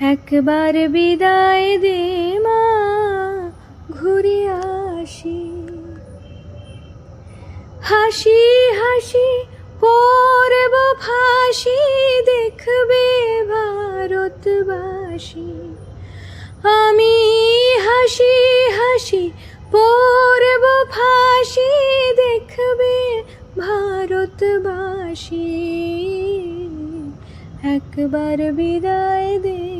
একবার বিদায় দে মা, ঘুরে আসি। হাসি হাসি, পরব ফাঁসি, দেখবে ভারতবাসী। আমি হাসি হাসি, পরব ফাঁসি, দেখবে ভারতবাসী। একবার বিদায় দে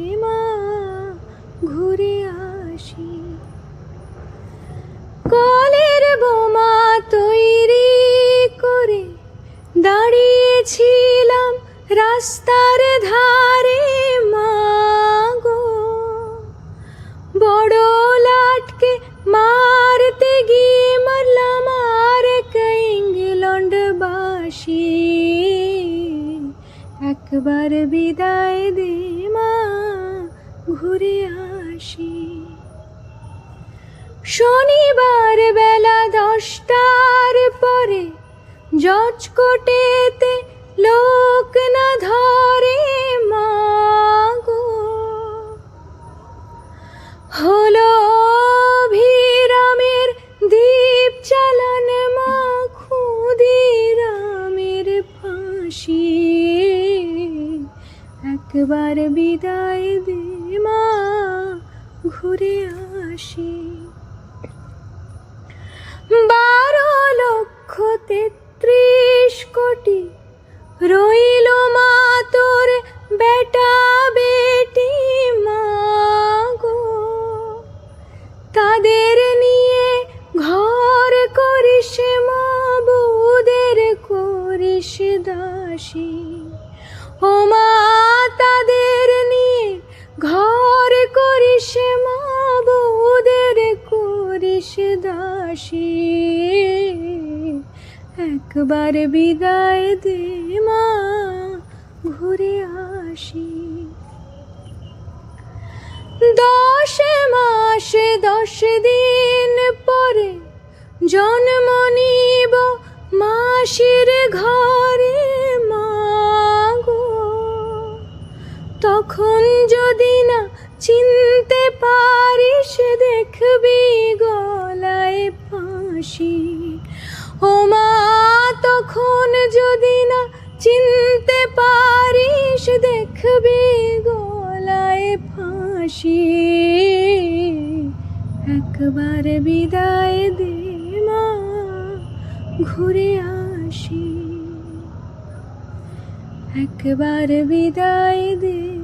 রাস্তার ধারে মাগো। বড় লাটকে মারতে গিয়ে মারলাম আর ইংল্যান্ড বাসি। একবার বিদায় দে মা, ঘুরে আসি। শনিবার বেলা দশটার পরে জজ কোটেতে লোক না ধরে মাগো। হলো ভিরামের দীপ চালান মা ক্ষুদিরামের ফাঁসি। একবার বিদায় দে মা ঘুরে আসি। বারো লক্ষ তেত্রিশ দাসী ও মা, তাদের নিয়ে ঘর করিস মা মাবুদের করিস দাসী। একবার বিদায় দে মা, ঘুরে আসি। দশ মাস, দশ দিন পরে জন্ম নিব মাসির ঘরে। তখন যদি না চিনতে পারিস, দেখবি গলায় ফাঁসি। ও মা, তখন যদি না চিনতে পারিস, দেখবি গলায় ফাঁসি। একবার বিদায় দে মা, ঘুরে আসি। একবার বিদায় দে